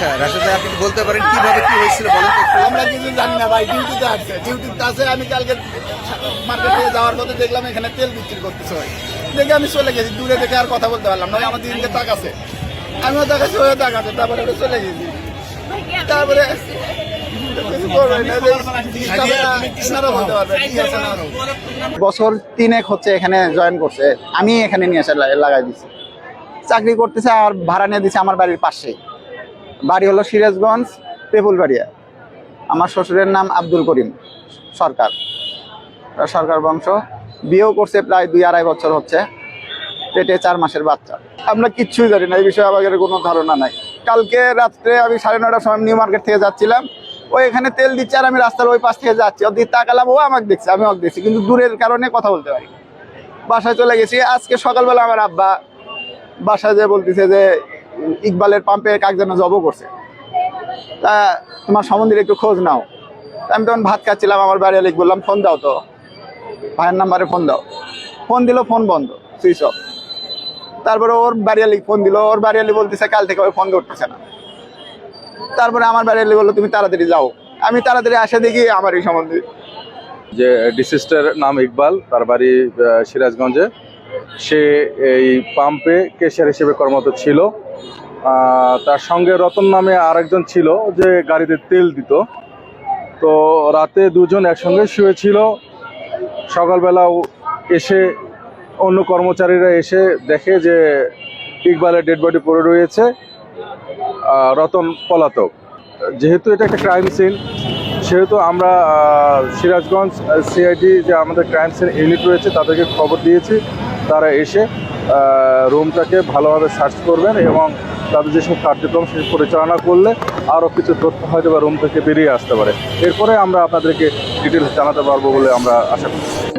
আচ্ছা রাশেদ আপনি বলতে পারেন কীভাবে কি হয়েছিল বলেন তো আমরা কিছু জানি না ভাই ডিউটিতে আছে। ডিউটিতে আছে, আমি কালকে মার্কেট যাওয়ার পথে দেখলাম এখানে তেল বিক্রি করতেছে দেখে আমি চলে গেছি, দূরে দেখে আর কথা বলতে পারলাম না আমার দিদিকে তাকাছে আমিও তাকাছি ওই তাকাছে তারপরে চলে গেছি। তারপরে আছে? বছর তিনেক হচ্ছে এখানে জয়েন করছে আমি এখানে নিয়ে এসে লাগাই দিছি। চাকরি করতেছে আর ভাড়া নিয়ে দিছে আমার বাড়ির পাশে বাড়ি হলো সিরাজগঞ্জ, পেপুলবাড়িয়া। আমার শ্বশুরের নাম আব্দুল করিম সরকার। সরকার বংশ। বিয়েও করছে প্রায় দুই আড়াই বছর হচ্ছে। পেটে চার মাসের বাচ্চা। আমরা কিচ্ছুই জানি না, এই বিষয়ে আমাদের কোনো ধারণা নাই। কালকে রাত্রে আমি সাড়ে নটার সময় নিউ মার্কেট থেকে যাচ্ছিলাম। ও এখানে তেল দিচ্ছে আর আমি রাস্তার ওই পাশ থেকে যাচ্ছি। ওদিকে তাকালাম, ও আমাকে দেখছে আমি ওকে দেখছি। কিন্তু দূরের কারণে কথা বলতে পারি। বাসায় চলে গেছি। আজকে সকালবেলা আমার আব্বা বাসায় যে বলতেছে যে ইকবালের পাম্পে কাক যেন জবও করছে। তা তোমার সম্বন্ধে একটু খোঁজ নাও। আমি তখন ভাত খাচ্ছিলাম, আমার বাড়ি লিখ বললাম, ফোন দাও তো। ভাইয়ের নাম্বারে ফোন দাও। ফোন দিল, ফোন বন্ধ, সুইচ অফ। তারপরে ওর বাড়িয়ালি ফোন দিল, ওর বাড়িয়ালি বলতেছে, কাল থেকে ওই ফোন করতেছে না। তারপরে আমার বাড়িয়ালি বলল, তুমি তাড়াতাড়ি যাও। আমি তাড়াতাড়ি আসে দেখি আমার এই সম্বন্ধে। যে ডিসিস্টের নাম ইকবাল, তার বাড়ি সিরাজগঞ্জে। সে এই পাম্পে কেশিয়ার হিসেবে কর্মরত ছিল। তার সঙ্গে রতন নামে আরেকজন ছিল যে গাড়িতে তেল দিত। তো রাতে দুজন একসঙ্গে শুয়েছিল। সকালবেলাও এসে অন্য কর্মচারীরা এসে দেখে যে ইকবালের ডেড বডি পড়ে রয়েছে রতন পলাতক। যেহেতু এটা একটা ক্রাইম সিন সেহেতু আমরা সিরাজগঞ্জ সিআইডি যে আমাদের ক্রাইম সিন ইউনিট রয়েছে, তাদেরকে খবর দিয়েছি। তারা এসে রুমটাকে ভালোভাবে সার্চ করবেন এবং তাদের যেসব কার্যক্রম সে পরিচালনা করলে আরও কিছু তথ্য হয়তো বা রুম থেকে বেরিয়ে আসতে পারে। এরপরে আমরা আপনাদেরকে ডিটেলস জানাতে পারব বলে আমরা আশা করি